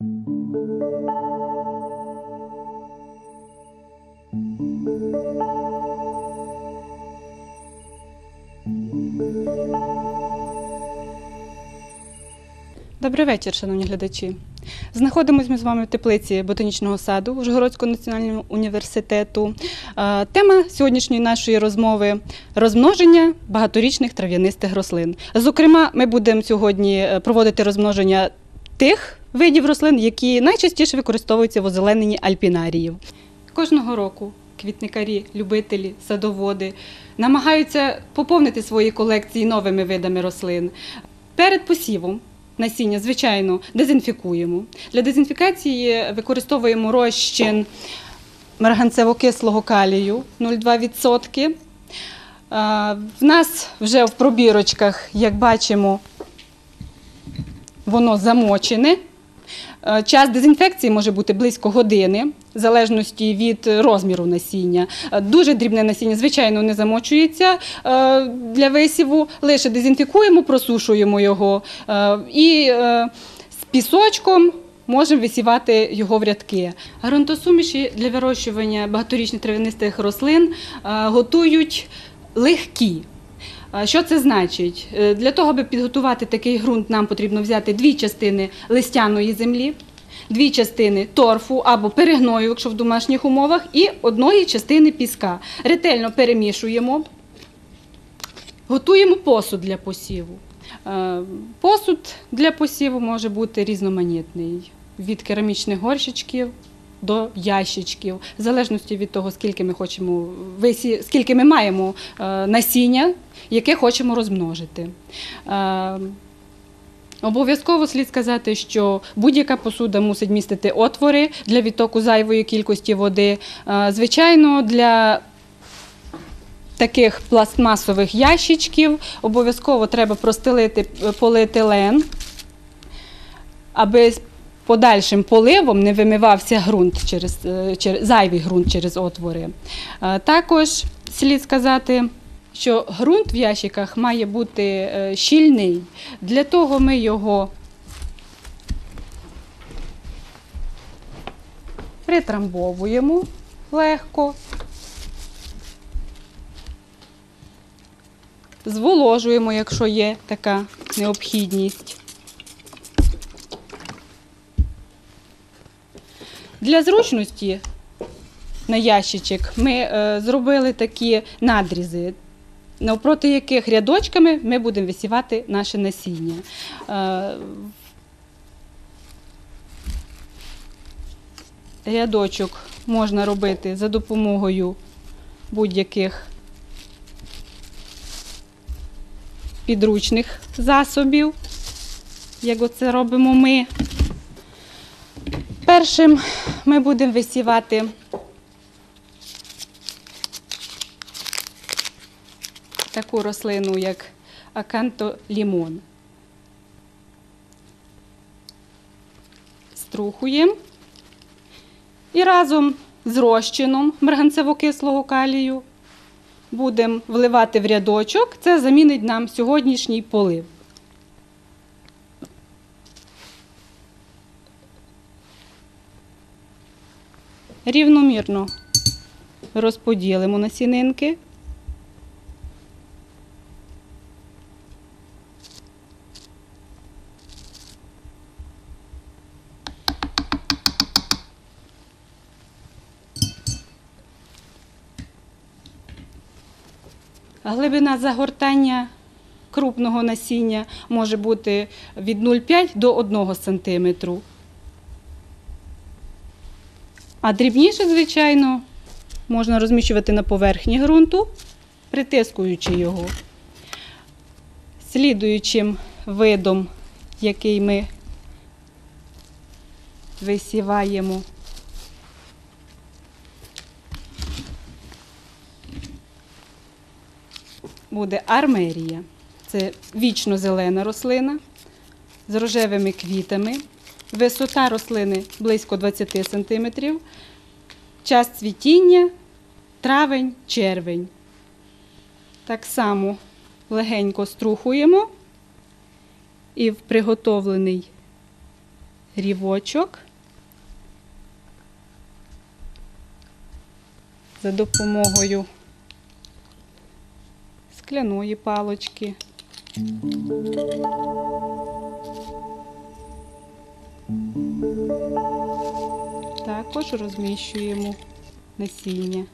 Добрий вечір, шановні глядачі. Знаходимося ми з вами в теплиці ботанічного саду Ужгородського національного університету. Е, Тема сьогоднішньої нашої розмови розмноження багаторічних трав'янистих рослин. Зокрема, ми будемо сьогодні е, проводити розмноження тих видів рослин, які найчастіше використовуються в озелененні альпінаріїв. Кожного року квітникарі, любителі, садоводи намагаються поповнити свої колекції новими видами рослин. Перед посівом насіння, звичайно, дезінфікуємо. Для дезінфікації використовуємо розчин марганцево-кислого калію 0,2%. Е, В нас вже в пробірочках, як бачимо, воно замочене. Е, Час дезінфекції може бути близько години, в залежності від розміру насіння. Е, Дуже дрібне насіння, звичайно, не замочується е, для висіву, лише дезінфікуємо, просушуємо його і з пісочком. Можемо висівати його в рядки. Ґрунтосуміші для вирощування багаторічних трав'янистих рослин готують легкі. Що це значить? Е, Для того, аби підготувати такий ґрунт, нам потрібно взяти дві частини листяної землі, дві частини торфу або перегною, якщо в домашніх умовах, і одної частини піска. Ретельно перемішуємо, готуємо посуд для посіву. Е, Посуд для посіву може бути різноманітний від керамічних горщичків до ящичків, в залежності від того, скільки ми хочемо скільки ми маємо е, насіння, яке хочемо розмножити. Е, Обов'язково слід сказати, що будь-яка посуда мусить містити отвори для відтоку зайвої кількості води. Е, Звичайно, для таких пластмасових ящичків обов'язково треба простелити поліетилен, аби подальшим поливом не вимивався ґрунт через, е, через зайвий ґрунт через отвори. Е, Також слід сказати. Що ґрунт в ящиках має бути е, щільний. Для того ми його притрамбовуємо легко, зволожуємо, якщо є така необхідність. Для зручності на ящичок ми е, зробили такі надрізи, навпроти яких рядочками ми будемо висівати наше насіння. Е, рядочок можна робити за допомогою будь-яких підручних засобів, як оце робимо ми. Першим ми будемо висівати таку рослину, як акантолімон. Струхуємо і разом з розчином марганцево-кислого калію будемо вливати в рядочок. Це замінить нам сьогоднішній полив. Рівномірно розподілимо насінинки. Глибина загортання крупного насіння може бути від 0,5 до 1 см. А дрібніше, звичайно, можна розміщувати на поверхні ґрунту, притискуючи його. Слідуючим видом, який ми висіваємо буде армерія. Це вічно зелена рослина з рожевими квітами. Висота рослини близько 20 см. Час цвітіння травень, червень. Так само легенько струхуємо і в приготовлений рівочок за допомогою скляної палочки. Також розміщуємо насіння.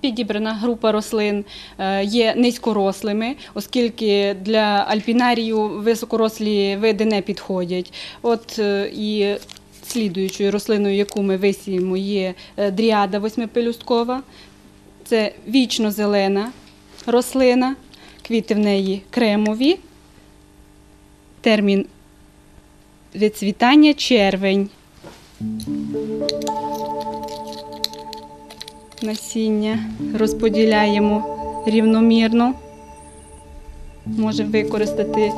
Підібрана група рослин е, є низькорослими, оскільки для альпінарію високорослі види не підходять. От е, і слідуючою рослиною, яку ми висіємо, є е, дріада восьмипелюсткова. Це вічно зелена рослина, квіти в неї кремові. Термін відцвітання червень. Насіння розподіляємо рівномірно. Може використати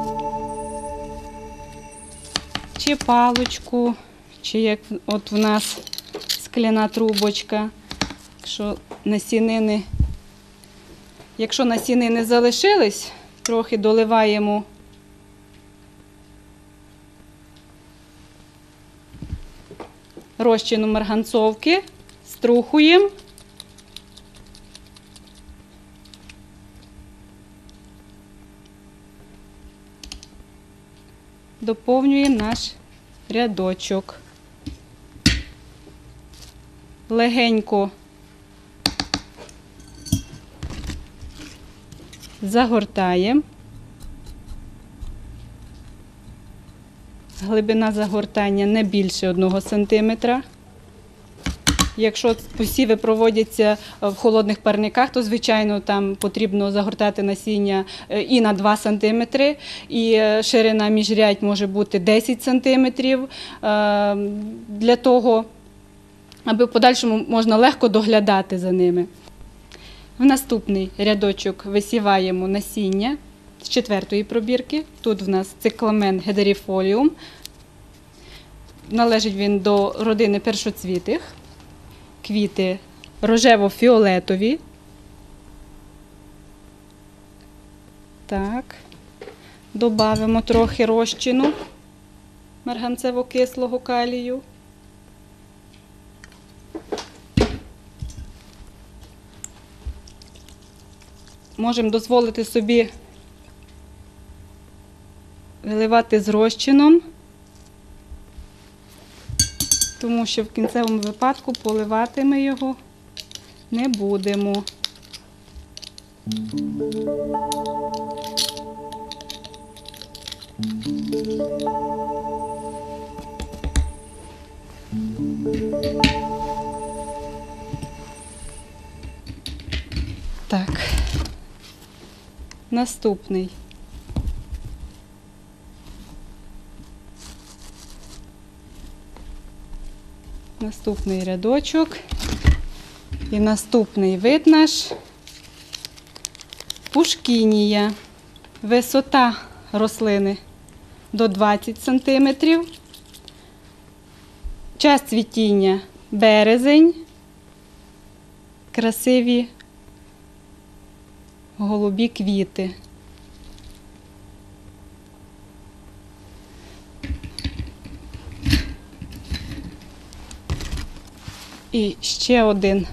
чи паличку, чи як от в нас скляна трубочка. Якщо насінини, якщо насінини залишились, трохи доливаємо розчину марганцовки, струхуємо. Доповнюємо наш рядочок. Легенько загортаємо. Глибина загортання не більше 1 см. Якщо посіви проводяться в холодних парниках, то звичайно там потрібно загортати насіння е, і на 2 см, і е, ширина міжрядь може бути 10 см. Для того, аби в подальшому можна легко доглядати за ними. В наступний рядочок висіваємо насіння з четвертої пробірки. Тут в нас цикламен гедеріфоліум. Належить він до родини першоцвітих. Квіти рожево-фіолетові. Так. Добавимо трохи розчину марганцево-кислого калію. Можемо дозволити собі виливати з розчином, тому що в кінцевому випадку поливати ми його не будемо. Так. Наступний. Наступний рядочок. І наступний вид наш пушкінія. Висота рослини до 20 см. Час цвітіння березень. Красиві голубі квіти. І ще один.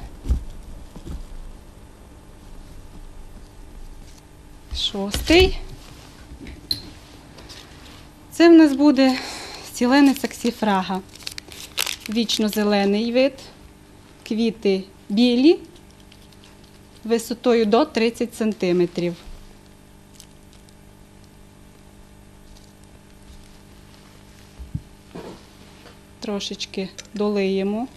Шостий. Це в нас буде стілений саксіфрага. Вічно зелений вид, квіти білі, висотою до 30 сантиметрів. Трошечки долиємо,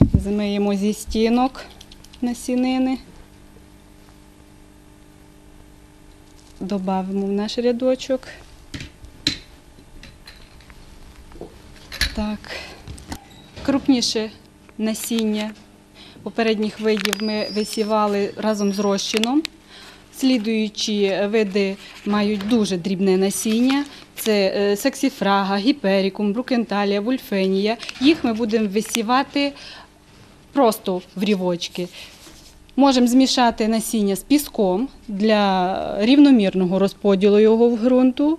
змиємо зі стінок насінини, додамо в наш рядочок. Так, крупніше насіння попередніх видів ми висівали разом з розчином. Слідуючі види мають дуже дрібне насіння. Це е, сексіфрага, гіперікум, брукенталія, вульфенія. Їх ми будемо висівати просто в рівочки. Можемо змішати насіння з піском для рівномірного розподілу його в ґрунту.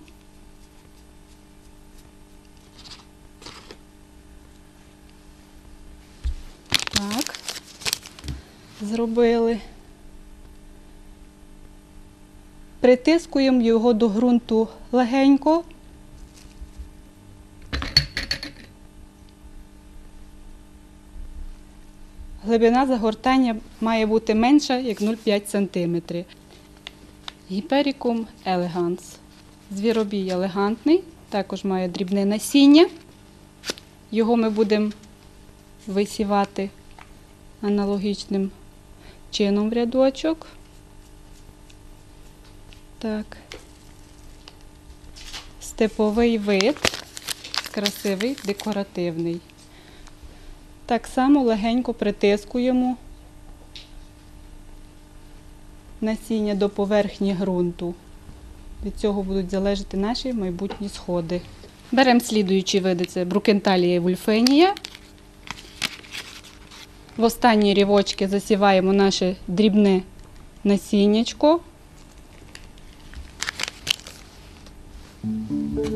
Так, зробили. Притискуємо його до ґрунту легенько. Глибина загортання має бути менша, як 0,5 см. Гіперікум елеганс. Звіробій елегантний, також має дрібне насіння. Його ми будемо висівати аналогічним чином в рядочок. Так. Степовий вид, красивий, декоративний. Так само легенько притискуємо насіння до поверхні ґрунту. Від цього будуть залежати наші майбутні сходи. Беремо слідуючі види: це брукенталія і вульфенія. В останні рівочки засіваємо наше дрібне насіннячко.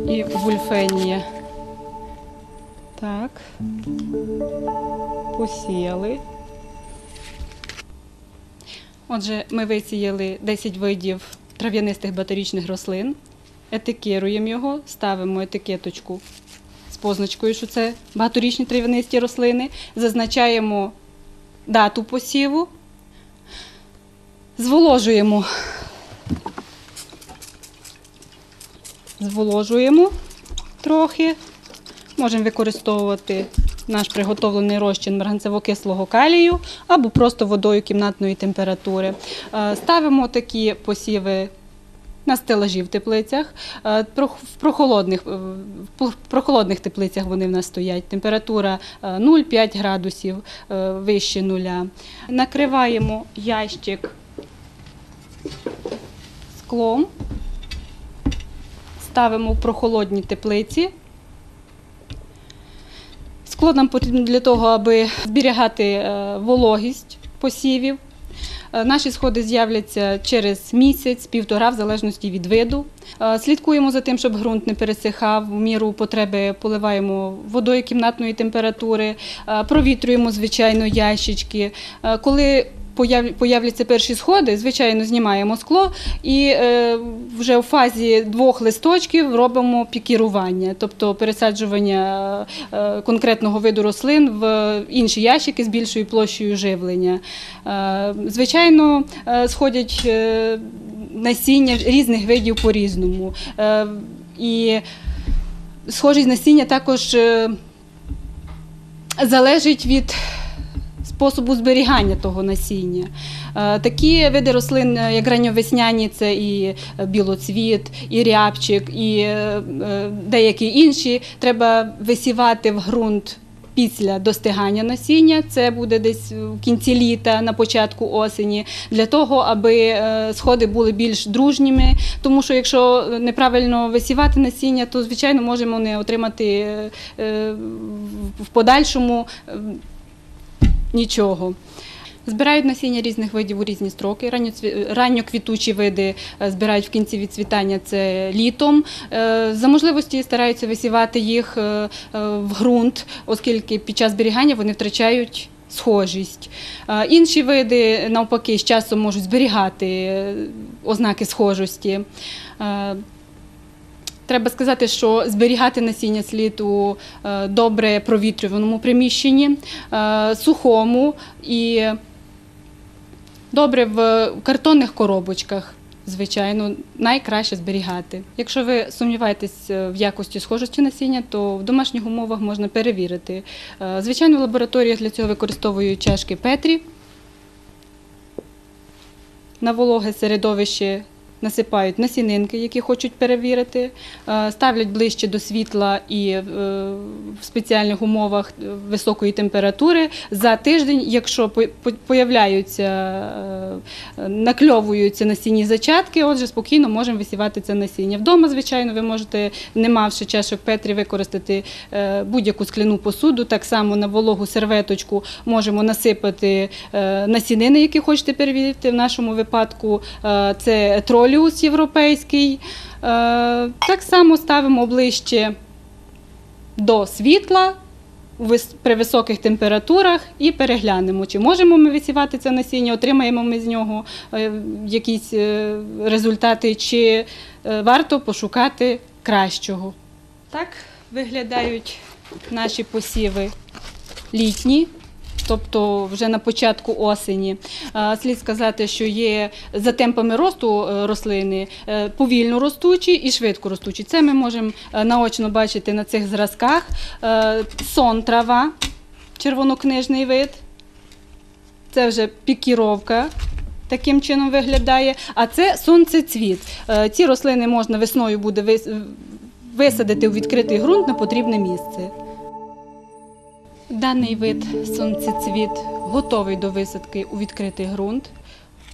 І вульфенія. Так. Посіяли. Отже, ми висіяли 10 видів трав'янистих батарічних рослин, етикеруємо його, ставимо етикеточку з позначкою, що це багаторічні трав'янисті рослини, зазначаємо дату посіву, зволожуємо. Зволожуємо трохи. Можемо використовувати наш приготовлений розчин марганцево-кислого калію або просто водою кімнатної температури. Е, Ставимо такі посіви на стелажі в теплицях. Е, В прохолодних, е, в прохолодних теплицях вони в нас стоять. Температура е, 0,5 градусів е, вище нуля. Накриваємо ящик склом, ставимо в прохолодні теплиці. Скло нам потрібно для того, аби зберігати вологість посівів. Е, Наші сходи з'являться через місяць, півтора, в залежності від виду. Е, Слідкуємо за тим, щоб ґрунт не пересихав. В міру потреби поливаємо водою кімнатної температури, е, провітрюємо, звичайно, ящички. Коли появляться перші сходи, звичайно, знімаємо скло і е, вже в фазі двох листочків робимо пікірування, тобто пересаджування е, конкретного виду рослин в інші ящики з більшою площею живлення. Е, звичайно, сходять насіння різних видів по-різному. Е, і схожість насіння також залежить від способу зберігання того насіння. Е, Такі види рослин, е, як ранньовесняні, це і е, білоцвіт, і рябчик, і деякі інші, треба висівати в ґрунт. Після достигання насіння, це буде десь в кінці літа, на початку осені, для того, аби сходи були більш дружніми. Тому що якщо неправильно висівати насіння, то звичайно можемо не отримати в подальшому нічого. Збирають насіння різних видів у різні строки. Ранньоквітучі види е, збирають в кінці відцвітання це літом. Е, За можливості стараються висівати їх е, в ґрунт, оскільки під час зберігання вони втрачають схожість. Інші види, навпаки, з часом можуть зберігати ознаки схожості. Треба сказати, що зберігати насіння слід у е, добре провітрюваному приміщенні, е, сухому і добре в картонних коробочках. Звичайно, найкраще зберігати. Якщо ви сумніваєтесь е, в якості схожості насіння, то в домашніх умовах можна перевірити. Звичайно, в лабораторіях для цього використовують чашки Петрі. На вологе середовище насипають насінинки, які хочуть перевірити, е, ставлять ближче до світла і е, в спеціальних умовах високої температури. За тиждень, якщо по- по- появляються, е, накльовуються насінні зачатки, отже, спокійно можемо висівати це насіння. Вдома, звичайно, ви можете, не мавши чашок Петрі, використати будь-яку скляну посуду. Так само на вологу серветочку можемо насипати насінини, які хочете перевірити. В нашому випадку це троліус європейський. Е, Так само ставимо ближче до світла при високих температурах і переглянемо, чи можемо ми висівати це насіння, отримаємо ми з нього е, якісь е, результати, чи варто пошукати кращого. Так виглядають наші посіви літні. Тобто вже на початку осені. Слід сказати, що є за темпами росту е, рослини е, повільно ростучі і швидко ростучі. Це ми можемо е, наочно бачити на цих зразках. Сон трава, червонокнижний вид. Це вже пікіровка. Таким чином виглядає. А це сонцецвіт. Ці рослини можна весною буде висадити у відкритий ґрунт на потрібне місце. Даний вид сонцецвіт готовий до висадки у відкритий ґрунт.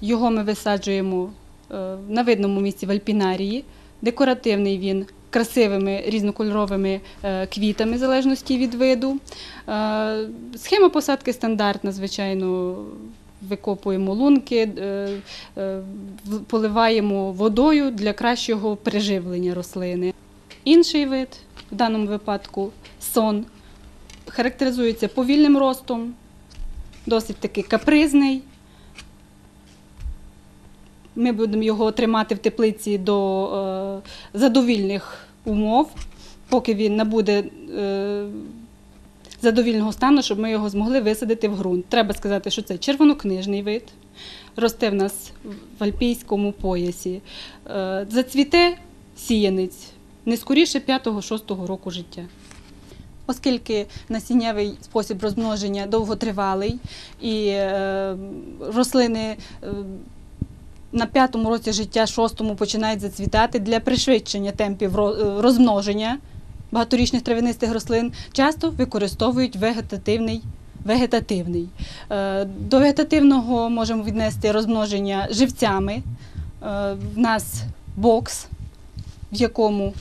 Його ми висаджуємо е, на видному місці в альпінарії. Декоративний він красивими різнокольоровими е, квітами, в залежності від виду. Е, Схема посадки стандартна, звичайно. Викопуємо лунки, поливаємо водою для кращого приживлення рослини. Інший вид, в даному випадку сон, характеризується повільним ростом, досить таки капризний. Ми будемо його тримати в теплиці до е, задовільних умов, поки він набуде е, задовільного стану, щоб ми його змогли висадити в ґрунт. Треба сказати, що це червонокнижний вид, росте в нас в альпійському поясі. Е, зацвіте сіянець не скоріше 5-6 року життя. Оскільки насіннєвий спосіб розмноження довготривалий і е, рослини е, на п'ятому році життя, шостому починають зацвітати для пришвидшення темпів е, розмноження багаторічних травянистих рослин, часто використовують вегетативний. Вегетативний. До вегетативного можемо віднести розмноження живцями. В нас бокс, в якому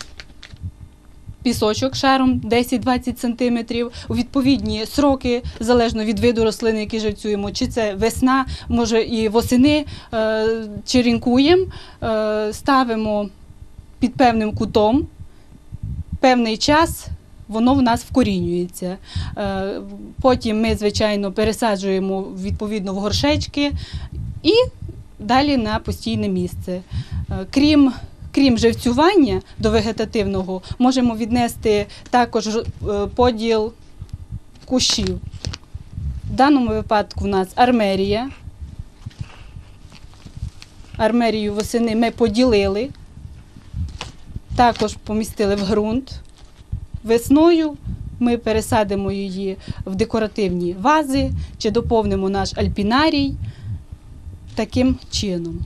пісочок шаром 10-20 см, у відповідні сроки, залежно від виду рослини, які живцюємо, чи це весна, може і восени, е, черенкуємо, е, ставимо під певним кутом, певний час. Воно в нас вкорінюється. Е, Потім ми, звичайно, пересаджуємо відповідно в горшечки і далі на постійне місце. Крім Крім живцювання до вегетативного, можемо віднести також е, поділ кущів. В даному випадку в нас армерія. Армерію восени ми поділили, також помістили в ґрунт. Весною ми пересадимо її в декоративні вази чи доповнимо наш альпінарій таким чином.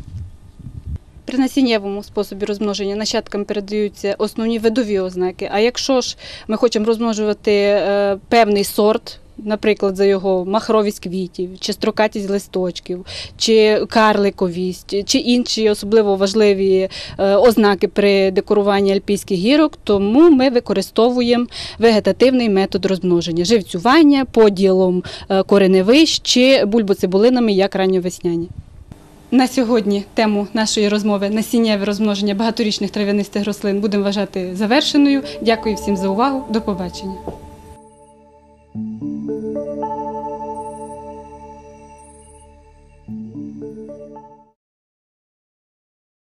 При насіннєвому способі розмноження нащадкам передаються основні видові ознаки. А якщо ж ми хочемо розмножувати е, певний сорт, наприклад, за його махровість квітів, чи строкатість листочків, чи карликовість, чи інші особливо важливі е, ознаки при декоруванні альпійських гірок, тому ми використовуємо вегетативний метод розмноження, живцювання, поділом е, кореневищ чи бульбоцибулинами, як ранньовесняні. На сьогодні тему нашої розмови насіннєве розмноження багаторічних трав'янистих рослин будемо вважати завершеною. Дякую всім за увагу. До побачення.